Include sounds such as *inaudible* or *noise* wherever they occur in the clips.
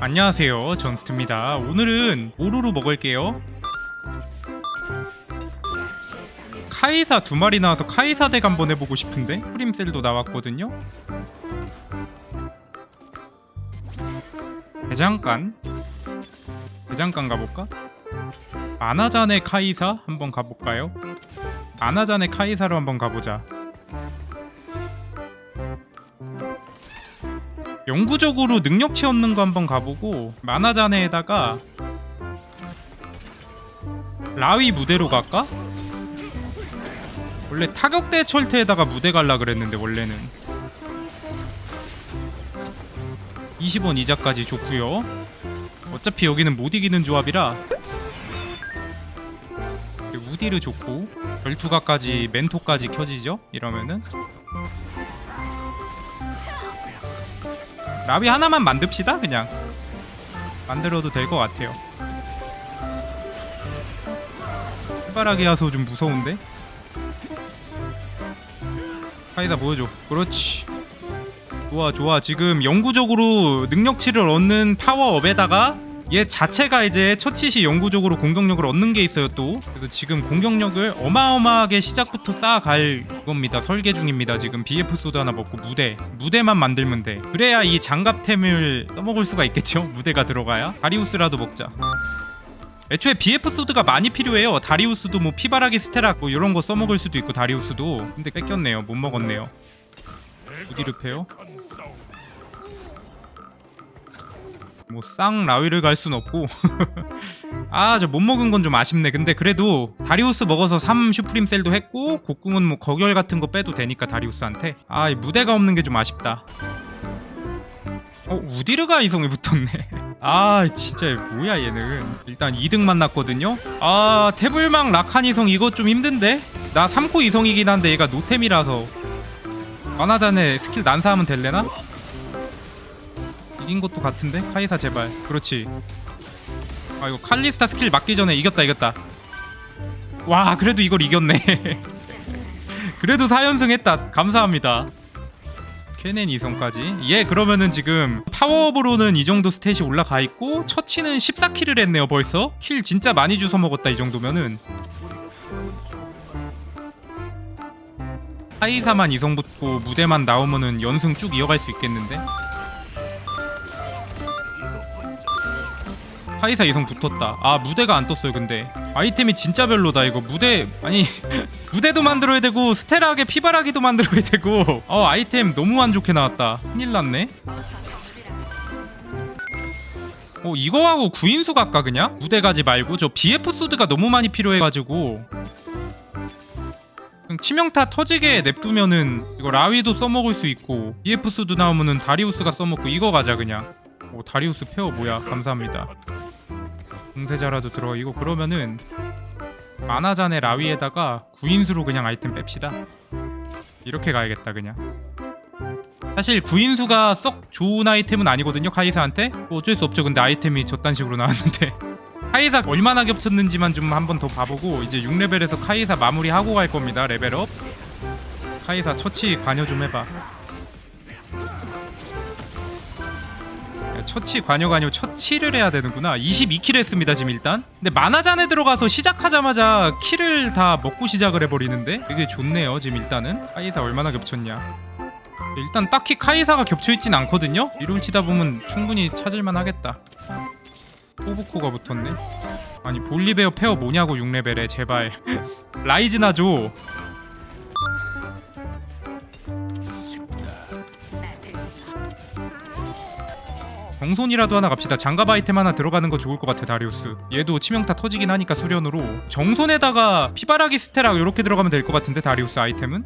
안녕하세요 전스트입니다. 오늘은 오루루 먹을게요. 카이사 두 마리 나와서 카이사 덱 한번 해보고 싶은데? 프림셀도 나왔거든요. 대장간? 대장간 가볼까? 아나잔의 카이사 한번 가볼까요? 아나잔의 카이사로 한번 가보자 영구적으로 능력치 얻는 거 한번 가보고 만화잔에다가 라위 무대로 갈까? 원래 타격대 철퇴에다가 무대 갈라 그랬는데 원래는 20원 이자까지 좋고요 어차피 여기는 못 이기는 조합이라 우디르 좋고 별투가까지 멘토까지 켜지죠? 이러면은 라비 하나만 만듭시다 그냥. 만들어도 될 것 같아요. 해바라기 하소 좀 무서운데? 카이다 보여줘. 그렇지. 좋아 좋아. 지금 영구적으로 능력치를 얻는 파워업에다가 얘 자체가 이제 처치시 영구적으로 공격력을 얻는 게 있어요 또. 그래서 지금 공격력을 어마어마하게 시작부터 쌓아갈 겁니다. 설계 중입니다 지금. BF 소드 하나 먹고 무대 무대만 만들면 돼. 그래야 이 장갑템을 써먹을 수가 있겠죠? *laughs* 무대가 들어가야. 다리우스라도 먹자. 애초에 BF 소드가 많이 필요해요. 다리우스도 뭐 피바라기 스테락 뭐 이런 거 써먹을 수도 있고 다리우스도. 근데 뺏겼네요. 못 먹었네요. 우디르페요 뭐 쌍 라위를 갈 순 없고. *laughs* 아 저 못 먹은 건 좀 아쉽네. 근데 그래도 다리우스 먹어서 3 슈프림 셀도 했고 곡궁은 뭐 거결 같은 거 빼도 되니까 다리우스한테. 아 이 무대가 없는 게 좀 아쉽다. 어 우디르가 이성에 붙었네. *laughs* 아 진짜 뭐야 얘는. 일단 2등 만났거든요. 아 태블망 라칸 이성 이거 좀 힘든데? 나 3코 이성이긴 한데 얘가 노템이라서. 마나단에 스킬 난사하면 될래나? 이긴 것도 같은데? 카이사 제발. 그렇지. 아 이거 칼리스타 스킬 맞기 전에 이겼다 이겼다. 와 그래도 이걸 이겼네. *laughs* 그래도 4연승 했다. 감사합니다. 케넨 이성까지. 얘 그러면은 지금 파워업으로는 이 정도 스탯이 올라가 있고 처치는 14킬을 했네요 벌써. 킬 진짜 많이 주워 먹었다 이 정도면은. 하이사만 이성 붙고 무대만 나오면은 연승 쭉 이어갈 수 있겠는데 하이사 이성 붙었다. 아 무대가 안 떴어요. 근데 아이템이 진짜 별로다. 이거 무대 아니 *laughs* 무대도 만들어야 되고 스테라하게 피바라기도 만들어야 되고 어 아이템 너무 안 좋게 나왔다. 큰일 났네. 어 이거 하고 구인수 갈까 그냥? 무대 가지 말고 저 BF 소드가 너무 많이 필요해가지고 치명타 터지게 냅두면은 이거 라위도 써먹을 수 있고 BF 소드 나오면은 다리우스가 써먹고 이거 가자 그냥. 오 다리우스 페어 뭐야 감사합니다. 공세자라도 들어. 이거 그러면은 만화잔의 라위에다가 구인수로 그냥 아이템 뺍시다. 이렇게 가야겠다 그냥. 사실 구인수가 썩 좋은 아이템은 아니거든요 카이사한테. 뭐 어쩔 수 없죠. 근데 아이템이 저딴 식으로 나왔는데. *laughs* 카이사 얼마나 겹쳤는지만 좀 한번 더 봐보고 이제 6레벨에서 카이사 마무리하고 갈 겁니다 레벨업. 카이사 처치 관여 좀 해봐 처치 관여 관여 처치를 해야 되는구나. 22킬 했습니다 지금 일단. 근데 만화잔에 들어가서 시작하자마자 킬을 다 먹고 시작을 해버리는데 되게 좋네요 지금 일단은. 카이사 얼마나 겹쳤냐. 일단 딱히 카이사가 겹쳐있진 않거든요? 이롤 치다 보면 충분히 찾을만 하겠다. 포브코가 붙었네. 아니 볼리베어 페어 뭐냐고 6레벨에 제발. *laughs* 라이즈나 줘 정손이라도 하나 갑시다. 장갑 아이템 하나 들어가는 거 좋을 것 같아 다리우스. 얘도 치명타 터지긴 하니까 수련으로 정손에다가 피바라기 스테락 이렇게 들어가면 될 것 같은데 다리우스 아이템은?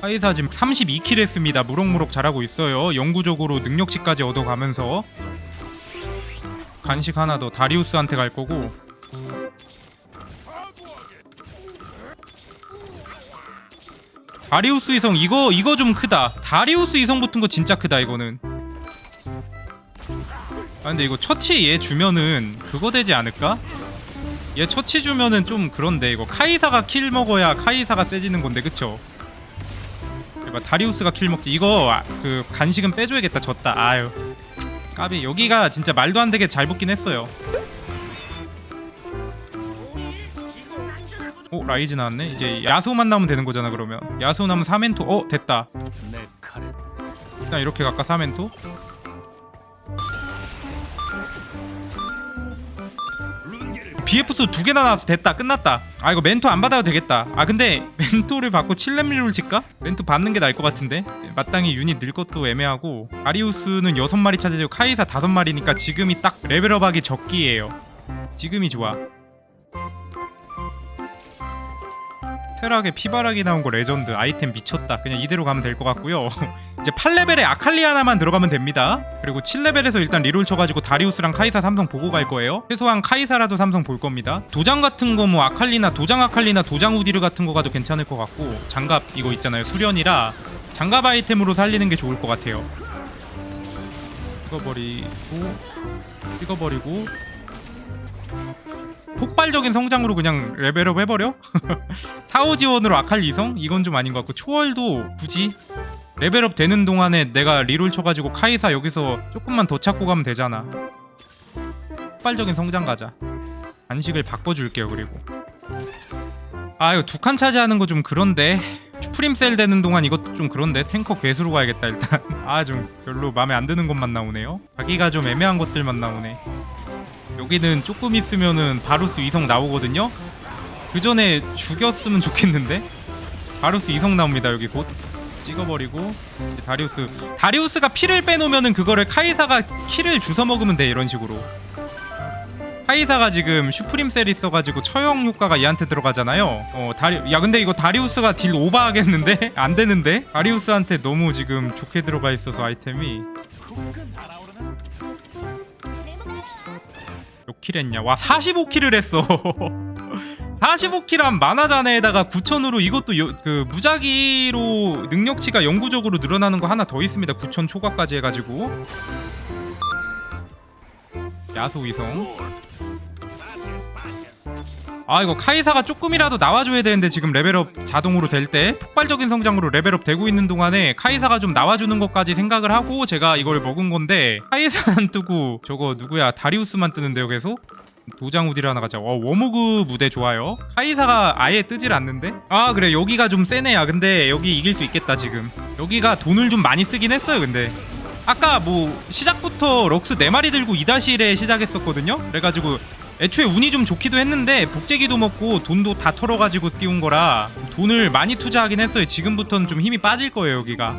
하이사 지금 32킬 했습니다. 무럭무럭 잘하고 있어요. 영구적으로 능력치까지 얻어가면서 간식 하나 더 다리우스한테 갈 거고 다리우스 이성 이거 이거 좀 크다. 다리우스 이성 붙은 거 진짜 크다 이거는. 아 근데 이거 처치 얘 주면은 그거 되지 않을까? 얘 처치 주면은 좀 그런데 이거 카이사가 킬 먹어야 카이사가 세지는 건데 그쵸? 이거 다리우스가 킬 먹지. 이거 아, 그 간식은 빼줘야겠다 졌다. 아유. 까비. 여기가 진짜 말도 안 되게 잘 붙긴 했어요. 오 라이즈 나왔네? 이제 야수만 나오면 되는 거잖아 그러면. 야수 나오면 3멘토. 어 됐다. 일단 이렇게 갈까 3멘토 BF수 두 개나 나와서 됐다 끝났다. 아 이거 멘토 안 받아도 되겠다. 아 근데 *laughs* 멘토를 받고 7렘밀을 칠까? 멘토 받는 게 나을 것 같은데. 마땅히 유닛 늘 것도 애매하고. 아리우스는 6마리 차지하고 카이사 5마리니까 지금이 딱 레벨업하기 적기예요. 지금이 좋아. 테락에 피바라기 나온 거 레전드. 아이템 미쳤다. 그냥 이대로 가면 될 것 같고요 *laughs* 이제 8레벨에 아칼리 하나만 들어가면 됩니다. 그리고 7레벨에서 일단 리롤 쳐가지고 다리우스랑 카이사 삼성 보고 갈 거예요. 최소한 카이사라도 삼성 볼 겁니다. 도장 같은 거 뭐 아칼리나 도장 아칼리나 도장 우디르 같은 거 가도 괜찮을 것 같고 장갑 이거 있잖아요. 수련이라 장갑 아이템으로 살리는 게 좋을 것 같아요. 찍어버리고 찍어버리고. 폭발적인 성장으로 그냥 레벨업 해버려? *laughs* 사오 지원으로 아칼리 이성? 이건 좀 아닌 것 같고 초월도 굳이 레벨업 되는 동안에 내가 리롤 쳐가지고 카이사 여기서 조금만 더 찾고 가면 되잖아. 폭발적인 성장 가자. 안식을 바꿔줄게요 그리고. 아 이거 두 칸 차지하는 거 좀 그런데. 슈프림 셀 되는 동안 이것도 좀 그런데. 탱커 괴수로 가야겠다 일단. *laughs* 아 좀 별로 마음에 안 드는 것만 나오네요. 자기가 좀 애매한 것들만 나오네. 여기는 조금 있으면은 바루스 이성 나오거든요. 그 전에 죽였으면 좋겠는데. 바루스 이성 나옵니다. 여기 곧 찍어버리고 다리우스. 다리우스가 피를 빼놓으면은 그거를 카이사가 키를 주워 먹으면 돼 이런 식으로. 카이사가 지금 슈프림 셀 있어가지고 처형 효과가 얘한테 들어가잖아요. 어 다리 야 근데 이거 다리우스가 딜 오버하겠는데 *laughs* 안 되는데 다리우스한테 너무 지금 좋게 들어가 있어서 아이템이 몇 킬 했냐? 와 45킬을 했어. *laughs* 45킬한 만화자네에다가 9천으로 이것도 여, 그 무작위로 능력치가 영구적으로 늘어나는 거 하나 더 있습니다. 9천 초과까지 해가지고 야수 이성. 아 이거 카이사가 조금이라도 나와줘야 되는데 지금 레벨업 자동으로 될 때 폭발적인 성장으로 레벨업 되고 있는 동안에 카이사가 좀 나와주는 것까지 생각을 하고 제가 이걸 먹은 건데 카이사 안 뜨고 저거 누구야 다리우스만 뜨는데요 계속 도장 우디를 하나 가자. 와 워모그 무대 좋아요. 카이사가 아예 뜨질 않는데? 아 그래. 여기가 좀 세네야. 근데 여기 이길 수 있겠다 지금. 여기가 돈을 좀 많이 쓰긴 했어요 근데. 아까 뭐 시작부터 럭스 4마리 들고 2-1에 시작했었거든요? 그래가지고 애초에 운이 좀 좋기도 했는데 복제기도 먹고 돈도 다 털어가지고 띄운 거라 돈을 많이 투자하긴 했어요. 지금부터는 좀 힘이 빠질 거예요 여기가.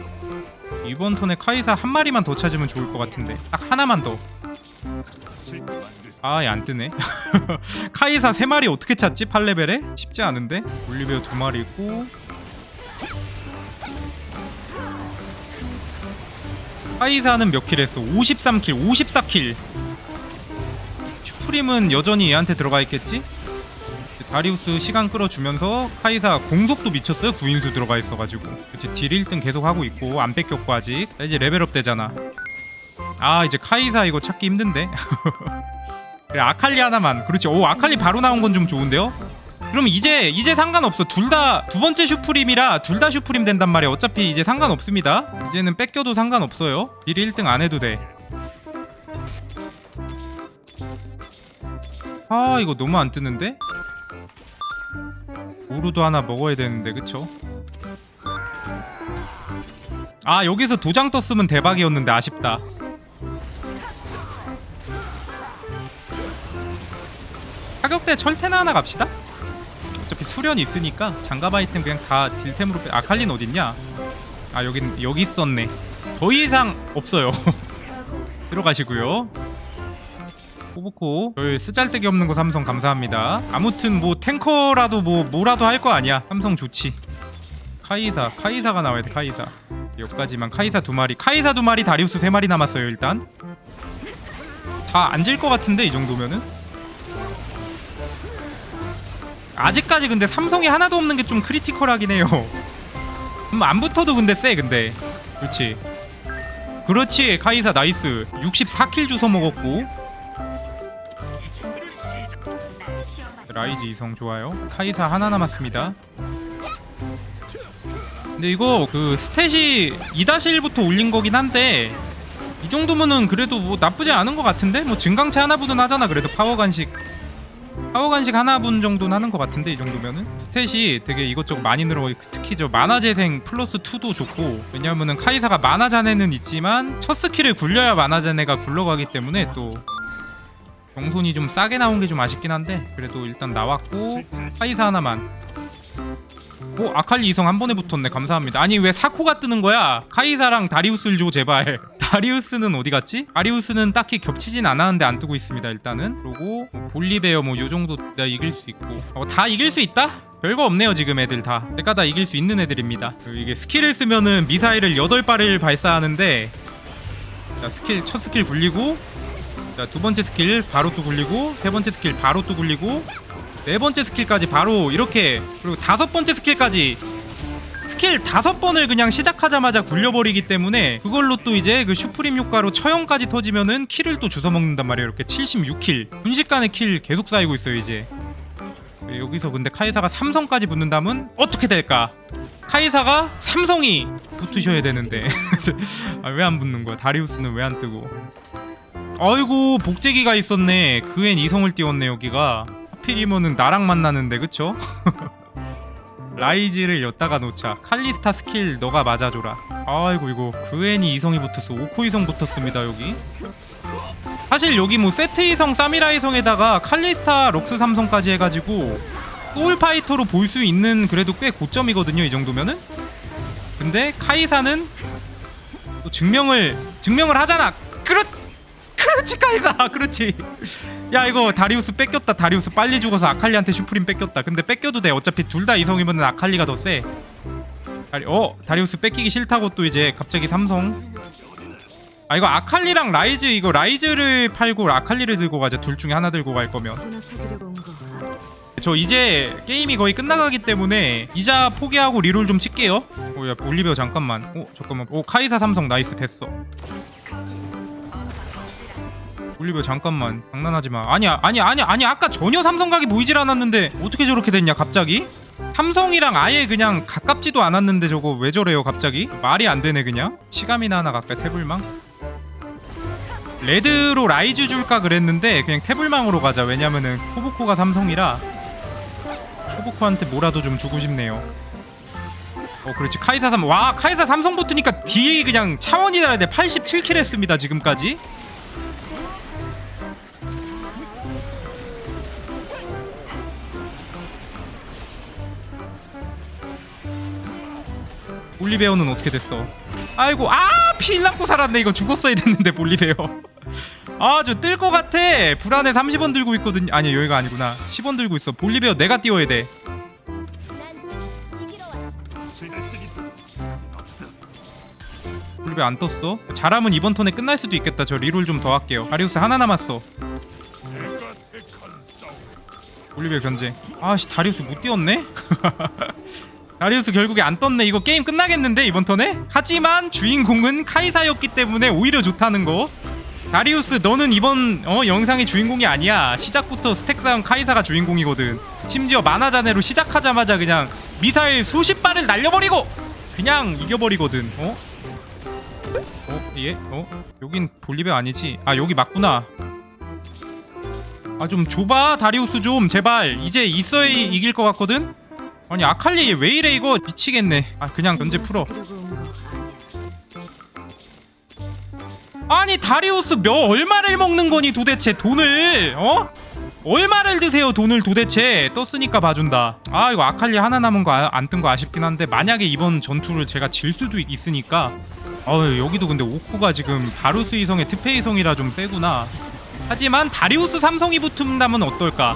이번 턴에 카이사 한 마리만 더 찾으면 좋을 것 같은데. 딱 하나만 더 아, 얘안 뜨네. *laughs* 카이사 세 마리 어떻게 찾지? 8레벨에? 쉽지 않은데? 올리베어 두 마리고. 카이사는 몇 킬 했어? 53킬, 54킬. 슈프림은 여전히 얘한테 들어가 있겠지? 다리우스 시간 끌어주면서 카이사 공속도 미쳤어요. 구인수 들어가 있어가지고. 그치, 딜 1등 계속 하고 있고, 안 뺏겼고, 아직. 자, 이제 레벨업 되잖아. 아, 이제 카이사 이거 찾기 힘든데? *laughs* 그래 아칼리 하나만. 그렇지. 오 아칼리 바로 나온 건 좀 좋은데요? 그럼 이제 이제 상관없어. 둘 다 두 번째 슈프림이라 둘 다 슈프림 된단 말이야. 어차피 이제 상관없습니다. 이제는 뺏겨도 상관없어요. 딜 1등 안 해도 돼아 아, 이거 너무 안 뜨는데? 우루도 하나 먹어야 되는데 그쵸? 아 여기서 도장 떴으면 대박이었는데 아쉽다 철퇴나 하나 갑시다. 어차피 수련이 있으니까 장갑 아이템 그냥 다 딜템으로 빼. 아칼린 어딨냐? 아 여긴 여기 있었네. 더 이상 없어요. *laughs* 들어가시고요. 코보코 저희 쓰잘데기 없는 거 삼성 감사합니다. 아무튼 뭐 탱커라도 뭐 뭐라도 할 거 아니야. 삼성 좋지. 카이사 카이사가 나와야 돼 카이사. 여기까지만 카이사 두 마리 카이사 두 마리 다리우스 세 마리 남았어요 일단. 다 앉을 것 같은데 이 정도면은. 아직까지 근데 삼성이 하나도 없는 게 좀 크리티컬하긴 해요. 음, 안 붙어도 근데 세 근데. 그렇지. 그렇지 카이사 나이스. 64킬 주워 먹었고. 라이즈 이성 좋아요. 카이사 하나 남았습니다. 근데 이거 그 스탯이 2-1부터 올린 거긴 한데 이 정도면은 그래도 뭐 나쁘지 않은 것 같은데 뭐 증강체 하나분은 하잖아 그래도 파워 간식 파워 간식 하나분 정도는 하는 것 같은데 이 정도면은? 스탯이 되게 이것저것 많이 늘어 특히 저 만화 재생 플러스 2도 좋고 왜냐면은 카이사가 만화 잔해는 있지만 첫 스킬을 굴려야 만화 잔해가 굴러가기 때문에 또 경손이 좀 싸게 나온 게 좀 아쉽긴 한데 그래도 일단 나왔고 카이사 하나만. 오 아칼리 이성 한 번에 붙었네. 감사합니다. 아니 왜 사코가 뜨는 거야? 카이사랑 다리우스를 줘 제발 다리우스는 어디 갔지? 다리우스는 딱히 겹치진 않았는데 안 뜨고 있습니다 일단은 그리고 뭐 볼리베어 뭐 요 정도 내가 이길 수 있고 어, 다 이길 수 있다? 별거 없네요 지금 애들 다 내가 다 이길 수 있는 애들입니다 그리고 이게 스킬을 쓰면은 미사일을 8발을 발사하는데 자 스킬 첫 스킬 굴리고 자 두 번째 스킬 바로 또 굴리고 세 번째 스킬 바로 또 굴리고 네 번째 스킬까지 바로 이렇게 그리고 다섯 번째 스킬까지 스킬 다섯 번을 그냥 시작하자마자 굴려버리기 때문에 그걸로 또 이제 그 슈프림 효과로 처형까지 터지면은 킬을 또 주워 먹는단 말이에요. 이렇게 76킬 순식간에 킬 계속 쌓이고 있어요 이제. 네, 여기서 근데 카이사가 삼성까지 붙는다면 어떻게 될까? 카이사가 삼성이 붙으셔야 되는데 *laughs* 아, 왜 안 붙는 거야? 다리우스는 왜 안 뜨고? 아이고 복제기가 있었네. 그엔 이성을 띄웠네 여기가. 하필이면은 나랑 만나는데 그쵸? *laughs* 라이즈를 엿다가 놓자 칼리스타 스킬 너가 맞아줘라. 아이고 이거 그웬이 이성이 붙었어. 오코 이성 붙었습니다 여기. 사실 여기 뭐 세트 이성 사미라 이성에다가 칼리스타 럭스 삼성까지 해가지고 소울파이터로 볼 수 있는 그래도 꽤 고점이거든요 이 정도면은. 근데 카이사는 또 증명을 증명을 하잖아. 그렇 그렇지 카이사. *laughs* 그렇지 야 이거 다리우스 뺏겼다. 다리우스 빨리 죽어서 아칼리한테 슈프림 뺏겼다. 근데 뺏겨도 돼. 어차피 둘 다 이성이면 아칼리가 더세. 다리 어? 다리우스 뺏기기 싫다고 또 이제 갑자기 삼성. 아 이거 아칼리랑 라이즈 이거 라이즈를 팔고 아칼리를 들고 가자. 둘 중에 하나 들고 갈 거면. 저 이제 게임이 거의 끝나가기 때문에 이자 포기하고 리롤 좀 칠게요. 어야 올리베어 잠깐만. 어 잠깐만. 오 카이사 삼성. 나이스. 됐어 올리베어 잠깐만. 장난하지 마. 아니야 아니야 아니야 아니 아까 전혀 삼성각이 보이질 않았는데 어떻게 저렇게 됐냐 갑자기? 삼성이랑 아예 그냥 가깝지도 않았는데 저거 왜 저래요 갑자기? 말이 안 되네 그냥. 치감이나 하나 갈까 태블망? 레드로 라이즈 줄까 그랬는데 그냥 태블망으로 가자. 왜냐면은 코보코가 삼성이라 코보코한테 뭐라도 좀 주고 싶네요. 어 그렇지. 카이사 삼와 카이사 삼성 붙으니까 뒤에 그냥 차원이 달아야 돼. 87킬 했습니다 지금까지 볼리베어는 어떻게 됐어? 아이고 아필 남고 살았네. 이거 죽었어야 됐는데 볼리베어. *laughs* 아저 뜰 것 같아. 불안해 30원 들고 있거든. 아니 여기가 아니구나. 10원 들고 있어. 볼리베어 내가 띄워야 돼. 볼리베어 안 떴어? 잘하면 이번 턴에 끝날 수도 있겠다. 저 리롤 좀 더 할게요. 다리우스 하나 남았어. 볼리베어 견제. 아씨 다리우스 못 띄웠네 *laughs* 다리우스 결국에 안 떴네. 이거 게임 끝나겠는데 이번 턴에? 하지만 주인공은 카이사였기 때문에 오히려 좋다는 거. 다리우스 너는 이번 어, 영상의 주인공이 아니야. 시작부터 스택 쌓은 카이사가 주인공이거든. 심지어 만화자네로 시작하자마자 그냥 미사일 수십 발을 날려버리고 그냥 이겨버리거든. 어? 어? 예? 어? 여긴 볼리베 아니지? 아 여기 맞구나. 아좀 줘봐 다리우스 좀 제발 이제 있어야 이길 것 같거든? 아니 아칼리 왜 이래 이거? 미치겠네. 아 그냥 견제 풀어. 아니 다리우스 몇 얼마를 먹는 거니 도대체 돈을? 어? 얼마를 드세요 돈을 도대체? 떴으니까 봐준다. 아 이거 아칼리 하나 남은 거 안 뜬거 아쉽긴 한데 만약에 이번 전투를 제가 질 수도 있으니까. 어 여기도 근데 오코가 지금 바루스 이성의 트페 이성이라 좀 세구나. 하지만 다리우스 삼성이 붙은다면 어떨까?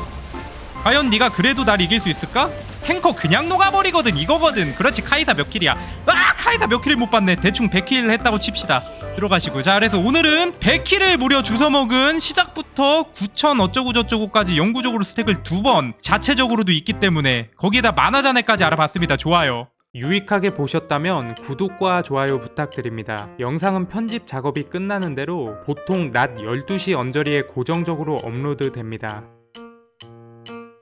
과연 네가 그래도 날 이길 수 있을까? 탱커 그냥 녹아버리거든 이거거든. 그렇지 카이사 몇 킬이야? 아 카이사 몇 킬을 못 봤네. 대충 100킬 했다고 칩시다. 들어가시고. 자 그래서 오늘은 100킬을 무려 주워먹은 시작부터 9천 어쩌고저쩌고까지 영구적으로 스택을 두 번 자체적으로도 있기 때문에 거기에다 만화자네까지 알아봤습니다. 좋아요. 유익하게 보셨다면 구독과 좋아요 부탁드립니다. 영상은 편집 작업이 끝나는 대로 보통 낮 12시 언저리에 고정적으로 업로드 됩니다.